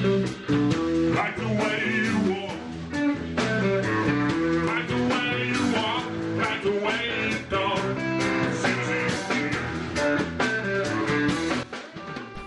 thank you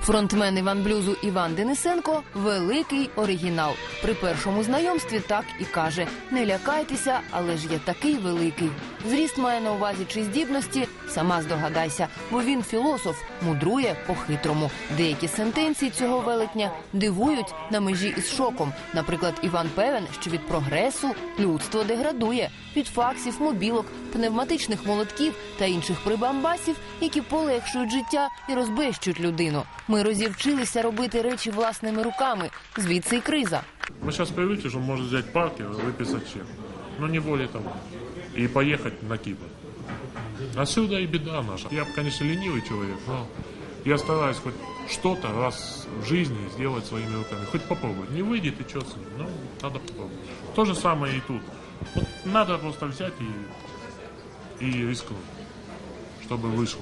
Фронтмен Іван Блюзу Іван Денисенко великий оригінал. При першому знайомстві так і каже: не лякайтеся, але ж я такий великий. Зріст має на увазі чи здібності, сама здогадайся, бо він філософ, мудрує по-хитрому. Деякі сентенції цього велетня дивують на межі із шоком. Наприклад, Іван певен, що від прогресу людство деградує від факсів, мобілок, пневматичних молотків та інших прибамбасів, які полегшують життя і розбещують людину. Ми розівчилися робити речі власними руками. Звідси й криза. Мы сейчас привыкли, что он может взять паркер, выписать чек. Но не более того. И поехать на Кипр. Отсюда и беда наша. Я, конечно, ленивый человек, но я стараюсь хоть что-то раз в жизни сделать своими руками. Хоть попробовать. Не выйдет, и что с ним? Ну, надо попробовать. То же самое и тут. Вот надо просто взять и, и рискнуть, чтобы вышло.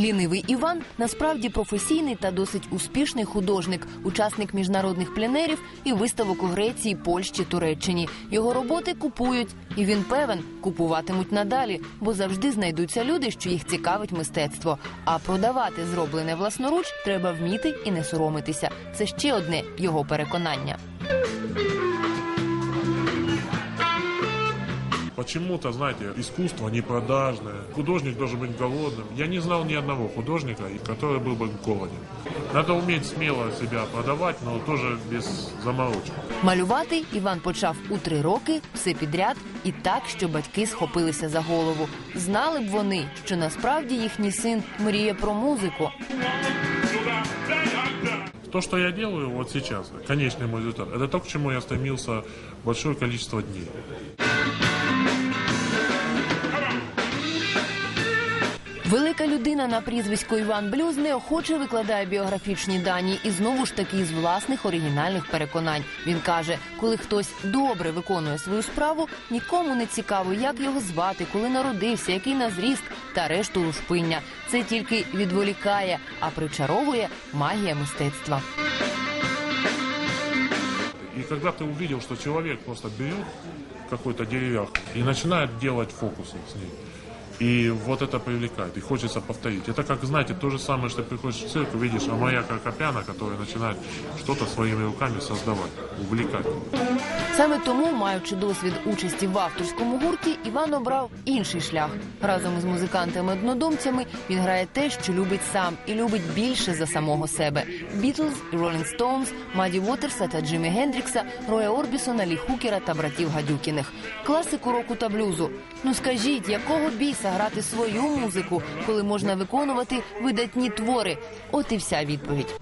Лінивий Іван насправді професійний та досить успішний художник, учасник міжнародних пленерів і виставок у Греції, Польщі, Туреччині. Його роботи купують, і він певен, купуватимуть надалі, бо завжди знайдуться люди, що їх цікавить мистецтво. А продавати зроблене власноруч треба вміти і не соромитися. Це ще одне його переконання. Почему-то, знаете, искусство не продажное. Художник должен быть голодным. Я не знал ни одного художника, и который был бы голоден. Надо уметь смело себя продавать, но тоже без заморочек. Малювати Іван почав у три роки, все підряд, і так, що батьки схопилися за голову. Знали б вони, що насправді їхній син мріє про музику. То, что я делаю вот сейчас, конечный мой результат, это то, к чему я стремился большое количество дней. Велика людина на прізвисько Іван Блюз неохоче викладає біографічні дані і знову ж таки з власних оригінальних переконань. Він каже, коли хтось добре виконує свою справу, нікому не цікаво, як його звати, коли народився, який на зріст та решту лушпиння. Це тільки відволікає, а причаровує магія мистецтва. И когда ты увидел, что человек просто берет какой-то деревяху и начинает делать фокусы с ней, и вот это привлекает, и хочется повторить. Это как, знаете, то же самое, что ты приходишь в церковь, видишь Амая Каркопяна, который начинает что-то своими руками создавать, увлекать. Саме тому, маючи досвід участі в авторському гурті, Іван обрав інший шлях. Разом із музикантами-однодумцями він грає те, що любить сам, і любить більше за самого себе: Бітлз, Ролінг Стоунс, Маді Уотерса та Джимі Гендрікса, Роя Орбісона, Лі Хукера та братів Гадюкіних. Класику року та блюзу. Ну скажіть, якого біса грати свою музику, коли можна виконувати видатні твори? От і вся відповідь.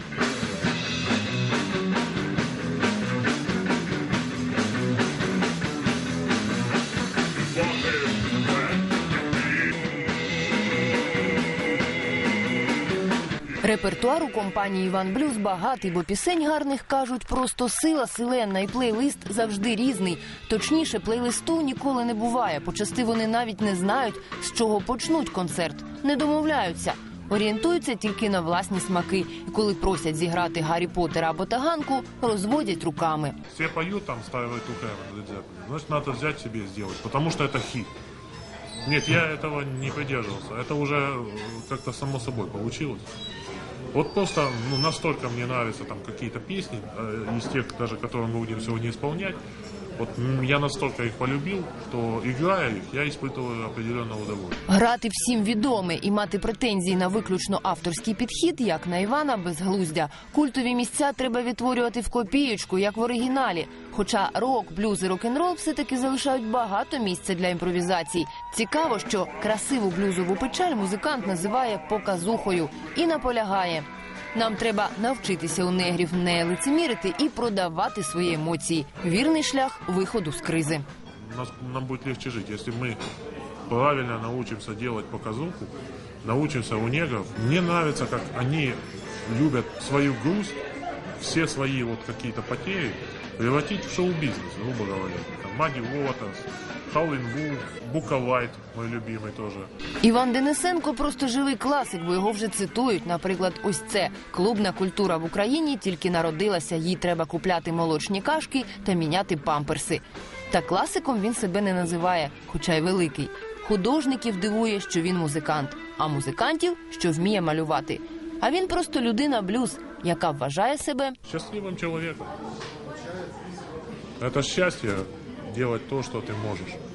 Репертуар у компанії Іван Блюз багатий, бо пісень гарних кажуть просто сила силенна, і плейлист завжди різний. Точніше, плейлисту ніколи не буває. Почасти вони навіть не знають, з чого почнуть концерт, не домовляються. Орієнтуються тільки на власні смаки, і коли просять зіграти Гаррі Поттера або таганку, розводять руками. Все поют там Starway to Heaven, Led Zeppelin. Значит, надо взять себе и сделать, потому что это хит. Нет, я этого не придерживался. Это уже э, как-то само собой получилось. Вот просто ну, настолько мне нравятся там какие-то песни, э, из тех даже, которые мы будем сегодня исполнять. Вот м, я настолько их полюбил, что играя их, я испытываю определенное удовольствие. Грати всім відоме і мати претензії на виключно авторський підхід, як на Івана безглуздя. Культові місця треба відтворювати в копієчку, як в оригіналі. Хоча рок, блюз і рок-н-рол все-таки залишають багато місця для імпровізацій. Цікаво, що красиву блюзову печаль музикант називає показухою і наполягає. Нам треба навчитися у негрів не лицемірити і продавати свої емоції. Вірний шлях виходу з кризи. Нас, нам будет легче жить, если мы правильно научимся делать показуху, научимся у негров. Мне нравится, как они любят свою грусть, все свои вот какие-то потери превратить в шоу-бизнес, грубо говоря. Там Мади Уотерс, Howlin' Wolf, Буковайт, мой любимый тоже. Іван Денисенко просто живий класик, бо його вже цитують. Наприклад, ось це клубна культура в Україні тільки народилася. Їй треба купляти молочні кашки та міняти памперси. Та класиком він себе не називає, хоча й великий. Художників дивує, що він музикант, а музикантів, що вміє малювати. А він просто людина блюз, яка вважає себе Счастливым человеком. Это счастье делать то, что ты можешь.